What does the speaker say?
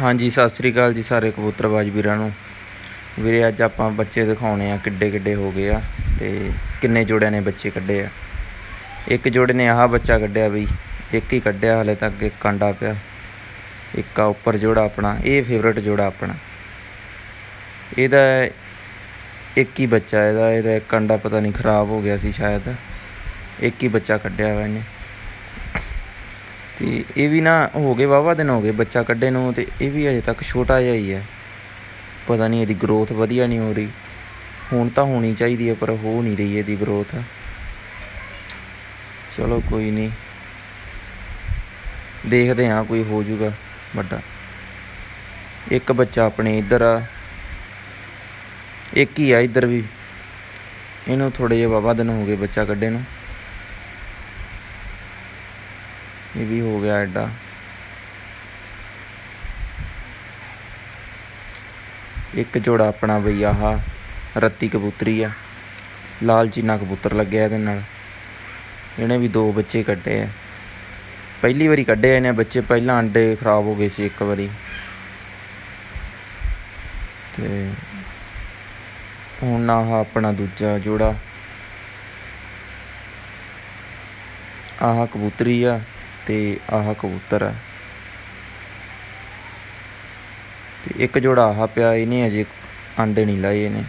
ਹਾਂਜੀ, ਸਤਿ ਸ੍ਰੀ ਅਕਾਲ ਜੀ ਸਾਰੇ ਕਬੂਤਰਬਾਜ਼ ਵੀਰਾਂ ਨੂੰ। ਵੀਰੇ, ਅੱਜ ਆਪਾਂ ਬੱਚੇ ਦਿਖਾਉਣੇ ਆ ਕਿੱਡੇ ਕਿੱਡੇ ਹੋ ਗਏ ਆ ਤੇ ਕਿੰਨੇ ਜੋੜਿਆਂ ਨੇ ਬੱਚੇ ਕੱਢੇ ਆ। ਇੱਕ ਜੋੜੇ ਨੇ ਆਹ ਬੱਚਾ ਕੱਢਿਆ ਬਈ, ਇੱਕ ਹੀ ਕੱਢਿਆ ਹਲੇ ਤੱਕ, ਇੱਕ ਕਾਂਡਾ ਪਿਆ, ਇੱਕ ਆ ਉੱਪਰ ਜੋੜਾ ਆਪਣਾ, ਇਹ ਫੇਵਰਟ ਜੋੜਾ ਆਪਣਾ। ਇਹਦਾ ਇੱਕ ਹੀ ਬੱਚਾ, ਇਹਦਾ ਇਹਦਾ ਇੱਕ ਕਾਂਡਾ ਪਤਾ ਨਹੀਂ ਖਰਾਬ ਹੋ ਗਿਆ ਸੀ ਸ਼ਾਇਦ, ਇੱਕ ਹੀ ਬੱਚਾ ਕੱਢਿਆ ਵਾ ਇਹਨੇ। ਤੇ ਇਹ ਵੀ ਨਾ ਹੋ ਗਏ ਵਾਵਾ ਦਿਨ ਹੋ ਗਏ ਬੱਚਾ ਕੱਢੇ ਨੂੰ ਤੇ ਇਹ ਵੀ ਅਜੇ ਤੱਕ ਛੋਟਾ ਜਿਹਾ ਹੀ ਹੈ। ਪਤਾ ਨਹੀਂ ਇਹਦੀ ਗਰੋਥ ਵਧੀਆ ਨਹੀਂ ਹੋ ਰਹੀ। ਹੁਣ ਤਾਂ ਹੋਣੀ ਚਾਹੀਦੀ ਹੈ ਪਰ ਹੋ ਨਹੀਂ ਰਹੀ ਇਹਦੀ ਗਰੋਥ ਚਲੋ ਕੋਈ ਨਹੀਂ। ਦੇਖਦੇ ਹਾਂ ਕੋਈ ਹੋ ਜਾਊਗਾ ਵੱਡਾ। ਇੱਕ ਬੱਚਾ ਆਪਣੇ ਇੱਧਰ ਆ। ਇੱਕ ਹੀ ਆ ਇੱਧਰ ਵੀ। ਇਹਨੂੰ ਥੋੜੇ ਜਿਹਾ ਵਾਵਾ ਦਿਨ ਹੋ ਗਏ ਬੱਚਾ ਕੱਢੇ ਨੂੰ। ਇਹ ਵੀ ਹੋ ਗਿਆ ਐਡਾ। ਇੱਕ ਜੋੜਾ ਆਪਣਾ ਬਈ ਆਹ ਰੱਤੀ ਕਬੂਤਰੀ ਆ। ਲਾਲ ਚੀਨਾ ਕਬੂਤਰ ਲੱਗਿਆ ਇਹਦੇ ਨਾਲ। ਇਹਨੇ ਵੀ ਦੋ ਬੱਚੇ ਕੱਢੇ ਆ। ਪਹਿਲੀ ਵਾਰੀ ਕੱਢੇ ਇਹਨੇ ਬੱਚੇ, ਪਹਿਲਾਂ ਅੰਡੇ ਖਰਾਬ ਹੋ ਗਏ ਸੀ ਇੱਕ ਵਾਰੀ। ਤੇ ਹੁਣ ਆਹ ਆਪਣਾ ਦੂਜਾ ਜੋੜਾ। ਆਹ ਕਬੂਤਰੀ ਆ। ਤੇ ਆਹ ਕਬੂਤਰ ਆ। ਤੇ ਇੱਕ ਜੋੜਾ ਆਹ ਪਿਆ, ਇਹਨੇ ਅਜੇ ਅੰਡੇ ਨਹੀਂ ਲਾਏ ਇਹਨੇ।